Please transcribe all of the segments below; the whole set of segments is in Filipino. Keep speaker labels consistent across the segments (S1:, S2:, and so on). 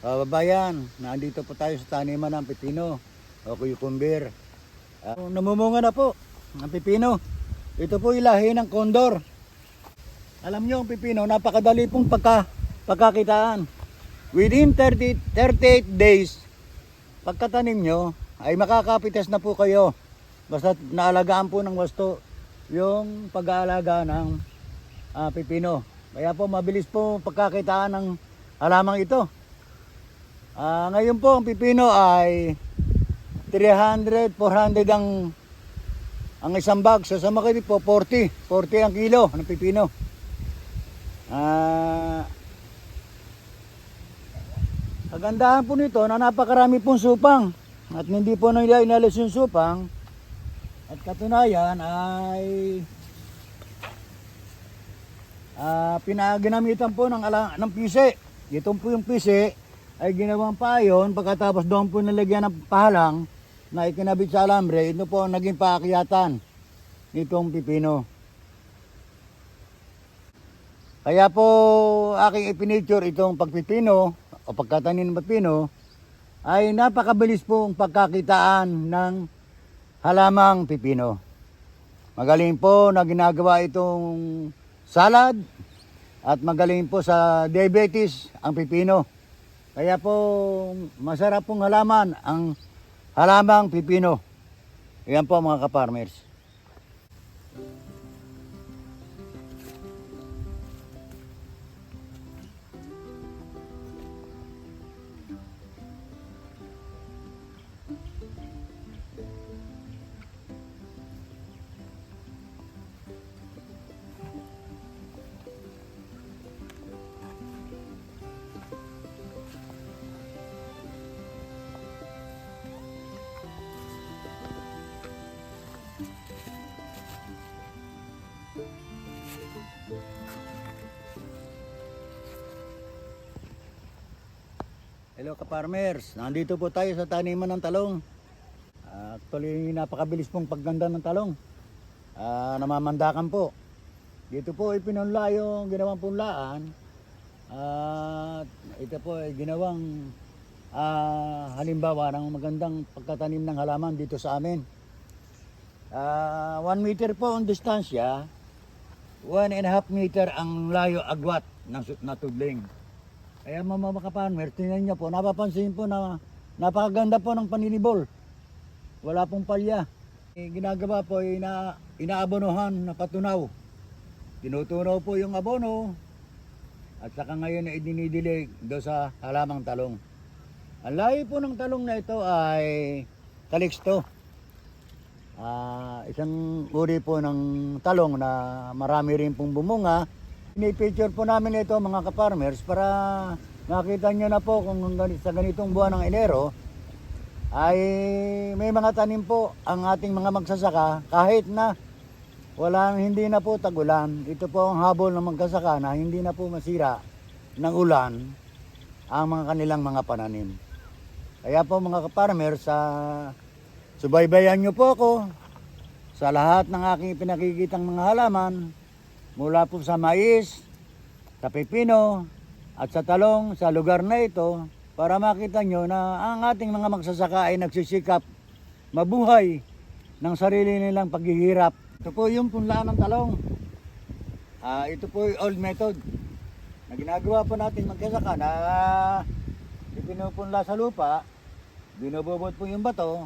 S1: Kababayan, nandito po tayo sa taniman ng pipino o cucumber. Uh, namumunga na po ang pipino. Ito po ilahi ng kondor. Alam nyo, ang pipino, napakadali pong pagka, pagkakitaan. Within 30, 38 days, pagkatanim nyo, ay makakapitas na po kayo. Basta naalagaan po ng wasto yung pag-aalaga ng ah, pipino. Kaya po mabilis po pagkakitaan ng halamang ito. Ah, ngayon po ang pipino ay 300, 400 ang ang isang bag. So sa makiti po 40, 40 ang kilo ng pipino. Ah, kagandahan po nito na napakarami pong supang at hindi po nila inalis yung supang at katunayan ay ah pinaginamitan po ng, ala, ng pise. Itong po yung pise ay ginawang payon pagkatapos doon po nalagyan ng pahalang na ikinabit sa alambre. Ito po naging paakyatan nitong pipino. Kaya po aking ipiniture itong pagpipino o pagkatanim ng pipino ay napakabilis po ang pagkakitaan ng halamang pipino. Magaling po na ginagawa itong salad at magaling po sa diabetes ang pipino. Kaya po masarap pong halaman ang halamang pipino. Yan po mga kaparmers. Hello kaparmers, nandito po tayo sa taniman ng talong. Ah, Actually, napakabilis pong pagganda ng talong. Ah, namamandakan po. Dito po ipinunla yung ginawang punlaan. At ito po ay ginawang ah, halimbawa ng magandang pagtatanim ng halaman dito sa amin. Ah, one meter po ang distansya, one and a half meter ang layo agwat ng na tubling. Kaya mga farmer, tingnan niyo po, napapansin po na napakaganda po ng paninibol. Wala pong palya. Eh, ginagawa po, ina, inaabonohan na patunaw. Tinutunaw po yung abono at saka ngayon ay dinidilig do sa halamang talong. Ang lahi po ng talong na ito ay kaliksto. Ah, isang uri po ng talong na marami rin pong bumunga. Ini-picture po namin ito mga ka-farmers para makita nyo na po kung sa ganitong buwan ng Enero ay may mga tanim po ang ating mga magsasaka kahit na walang hindi na po tagulan. Ito po ang habol ng magsasaka na hindi na po masira ng ulan ang mga kanilang mga pananim. Kaya po mga ka-farmers, sa subaybayan nyo po ako sa lahat ng aking pinakikitang mga halaman mula po sa mais, sa pepino, at sa talong sa lugar na ito para makita nyo na ang ating mga magsasaka ay nagsisikap mabuhay ng sarili nilang paghihirap. Ito po yung punlaan ng talong. Ah, ito po yung old method na ginagawa po natin magsasaka na ipinupunla sa lupa, binububot po yung bato,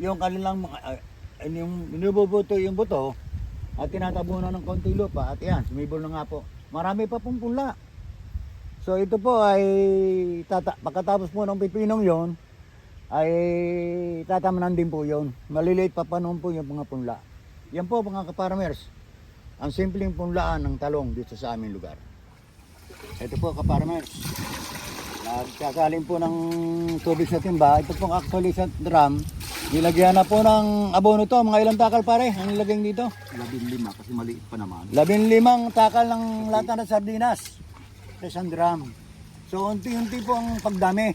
S1: yung kanilang ah, yung binububuto yung buto, at tinatabunan ng konting lupa at yan, sumibol na nga po. Marami pa pong punla. So ito po ay tata, pagkatapos po ng pipinong yon ay tatamanan din po yon. Maliliit pa pa noon po yung mga punla. Yan po mga kaparmers. Ang simpleng punlaan ng talong dito sa aming lugar. Ito po kaparmers. Nagkakalim po ng tubig sa timba. Ito pong actually sa drum. Nilagyan na po ng abono to. Mga ilang takal pare ang nilagay dito?
S2: Labing lima kasi maliit pa naman.
S1: Labing limang takal ng lata ng sardinas sa drum. So unti-unti po ang pagdami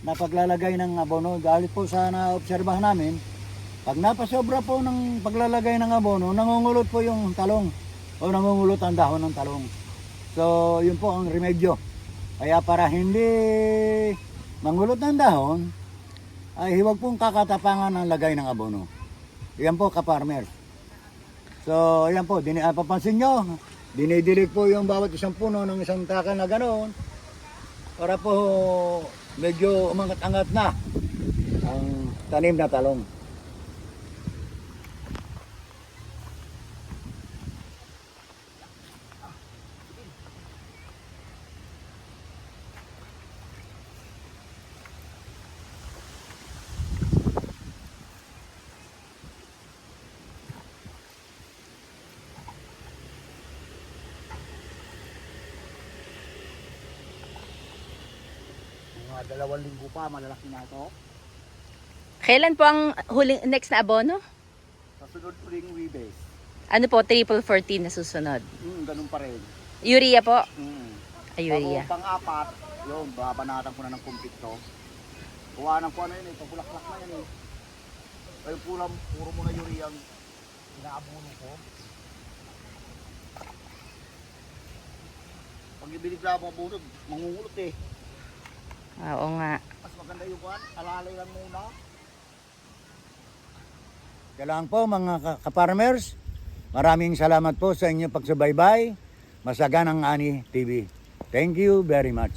S1: na paglalagay ng abono. Dahil po sa naobserbahan namin, pag napasobra po ng paglalagay ng abono, nangungulot po yung talong o nangungulot ang dahon ng talong. So yun po ang remedyo. Kaya para hindi mangulot ng dahon, ay huwag pong kakatapangan ng lagay ng abono. Yan po ka-farmers. So, ayan po, dini, ah, papansin nyo, dinidilig po yung bawat isang puno ng isang taka na ganoon para po medyo umangat-angat na ang tanim na talong.
S2: Mga dalawang linggo pa, malalaki na ito.
S3: Kailan po ang huling next na abono?
S2: Sa sunod uling webes.
S3: Ano po, triple 14 na susunod?
S2: Hmm, ganun pa rin.
S3: Urea po.
S2: Hmm.
S3: Ay, urea.
S2: Pang pang-apat, yun, babanatan ko na ng kumpit to. Kuha ng kuha na yun eh, pabulaklak na yun eh. Ay, puro, puro mo na urea ang inaabuno ko. Pag ibilig na ako abuno, mangungulot eh.
S3: Oo nga.
S2: Mas maganda yung kuhan, alalay lang muna.
S1: Kailangan po mga ka- ka-farmers, maraming salamat po sa inyong pagsubaybay. Masaganang Ani TV. Thank you very much.